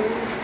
you.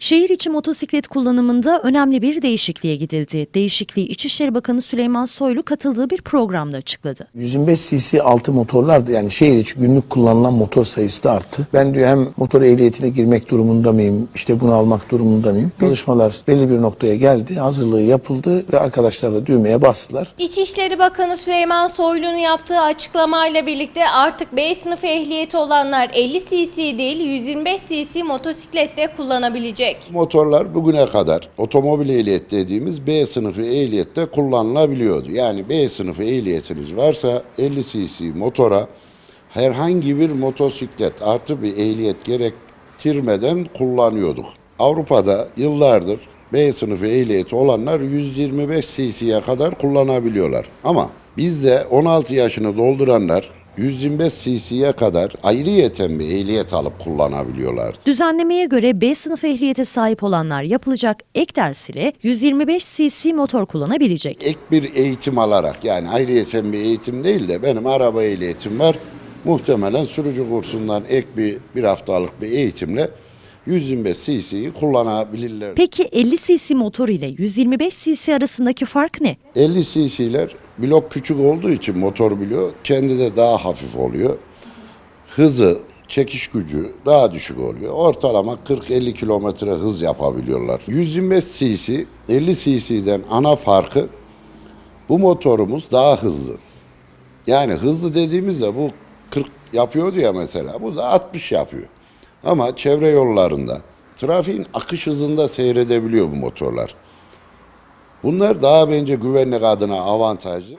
Şehir içi motosiklet kullanımında önemli bir değişikliğe gidildi. Değişikliği İçişleri Bakanı Süleyman Soylu katıldığı bir programda açıkladı. 125 cc altı motorlar da yani şehir içi günlük kullanılan motor sayısı da arttı. Ben diyor hem motor ehliyetine girmek durumunda mıyım, işte bunu almak durumunda mıyım? Çalışmalar belli bir noktaya geldi, hazırlığı yapıldı ve arkadaşlar da düğmeye bastılar. İçişleri Bakanı Süleyman Soylu'nun yaptığı açıklamayla birlikte artık B sınıfı ehliyeti olanlar 50 cc değil 125 cc motosiklette kullanabilecek. Motorlar bugüne kadar otomobil ehliyet dediğimiz B sınıfı ehliyette kullanılabiliyordu. Yani B sınıfı ehliyetiniz varsa 50 cc motora herhangi bir motosiklet artı bir ehliyet gerektirmeden kullanıyorduk. Avrupa'da yıllardır B sınıfı ehliyeti olanlar 125 cc'ye kadar kullanabiliyorlar. Ama bizde 16 yaşını dolduranlar 125 cc'ye kadar ayrıyeten bir ehliyet alıp kullanabiliyorlardı. Düzenlemeye göre B sınıfı ehliyete sahip olanlar yapılacak ek ders ile 125 cc motor kullanabilecek. ek bir eğitim alarak yani ayrıyeten bir eğitim değil de benim araba ehliyetim var. Muhtemelen sürücü kursundan ek bir, bir haftalık bir eğitimle 125 cc'yi kullanabilirler. Peki 50 cc motor ile 125 cc arasındaki fark ne? 50 cc'ler blok küçük olduğu için motor biliyor. Kendi de daha hafif oluyor. Hızı, çekiş gücü daha düşük oluyor. Ortalama 40-50 kilometre hız yapabiliyorlar. 125 cc, 50 cc'den ana farkı bu motorumuz daha hızlı. Yani hızlı dediğimizde bu 40 yapıyordu ya mesela. Bu da 60 yapıyor. Ama çevre yollarında trafiğin akış hızında seyredebiliyor bu motorlar. Bunlar daha bence güvenlik adına avantajlı.